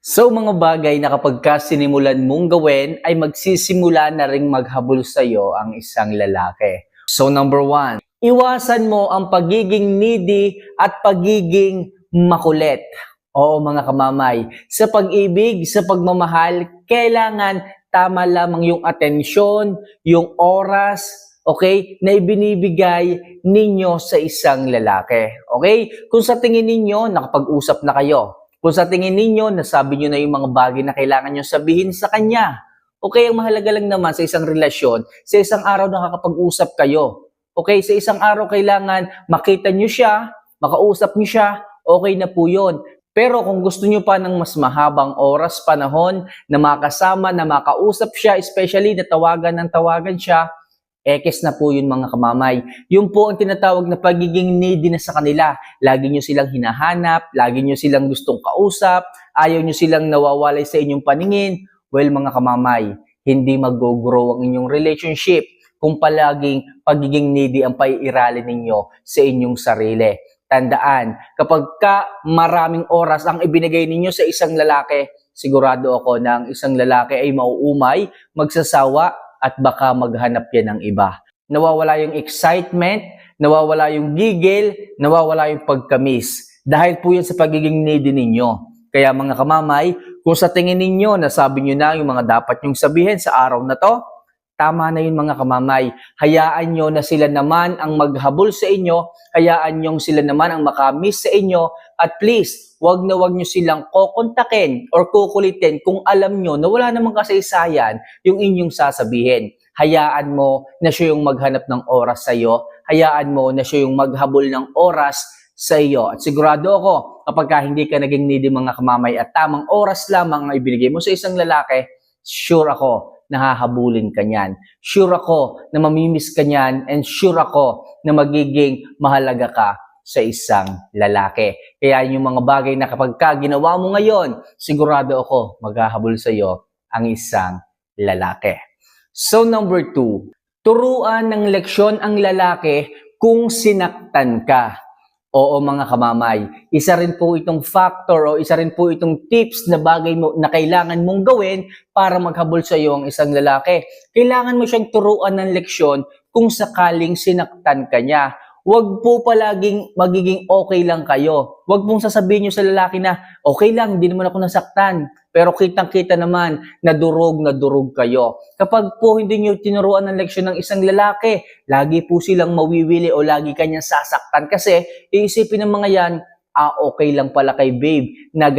So mga bagay na kapag ka sinimulan mong gawin ay magsisimula na ring maghabol sa iyo ang isang lalaki. So number one, iwasan mo ang pagiging needy at pagiging makulit. Oo mga kamamay, sa pag-ibig, sa pagmamahal, kailangan tama lamang yung atensyon, yung oras, okay, na ibinibigay ninyo sa isang lalaki. Okay? Kung sa tingin ninyo, nakapag-usap na kayo, kung sa tingin ninyo, nasabi nyo na yung mga bagay na kailangan nyo sabihin sa kanya. Okay, ang mahalaga lang naman sa isang relasyon, sa isang araw nakakapag-usap kayo. Okay, sa isang araw kailangan makita nyo siya, makausap nyo siya, okay na po yun. Pero kung gusto nyo pa ng mas mahabang oras, panahon, na makasama, na makausap siya, especially na tawagan ng tawagan siya, ekes na po yun mga kamamay. Yung po ang tinatawag na pagiging needy na sa kanila. Lagi nyo silang hinahanap, lagi nyo silang gustong kausap, ayaw nyo silang nawawalay sa inyong paningin. Well mga kamamay, hindi mag-grow ang inyong relationship kung palaging pagiging needy ang paiiralin ninyo sa inyong sarili. Tandaan, kapag ka maraming oras ang ibinigay ninyo sa isang lalaki, sigurado ako na ang isang lalaki ay mauumay, magsasawa, at baka maghanap yan ng iba. Nawawala yung excitement, nawawala yung gigil, nawawala yung pagkamis. Dahil po yan sa pagiging needy ninyo. Kaya mga kamamay, kung sa tingin ninyo, nasabi nyo na yung mga dapat nyong sabihin sa araw na to, tama na yun mga kamamay. Hayaan nyo na sila naman ang maghabol sa inyo, hayaan nyo sila naman ang makamiss sa inyo, at please, wag na wag nyo silang kokontakin or kukulitin kung alam nyo na wala namang kasaysayan yung inyong sasabihin. Hayaan mo na siya yung maghanap ng oras sa iyo, hayaan mo na siya yung maghabol ng oras sa iyo. At sigurado ako, kapag ka hindi ka naging needy mga kamamay at tamang oras lamang ang ibinigay mo sa isang lalaki, sure ako, nahahabulin ka niyan. Sure ako na mamimiss ka niyan and sure ako na magiging mahalaga ka sa isang lalaki. Kaya yung mga bagay na kapag ka ginawa mo ngayon, sigurado ako maghahabol sa iyo ang isang lalaki. So number two, turuan ng leksyon ang lalaki kung sinaktan ka. Oo mga kamamay, isa rin po itong factor o isa rin po itong tips na bagay mo na kailangan mong gawin para maghabol sa iyo ang isang lalaki. Kailangan mo siyang turuan ng leksyon kung sakaling sinaktan ka niya. Huwag po palaging magiging okay lang kayo. Huwag pong sasabihin nyo sa lalaki na, okay lang, hindi naman ako nasaktan. Pero kitang-kita naman na durog na durog kayo. Kapag po hindi nyo tinuruan ng leksyon ng isang lalaki, lagi po silang mawiwili o lagi kanyang sasaktan. Kasi iisipin ng mga yan, ah okay lang pala kay babe na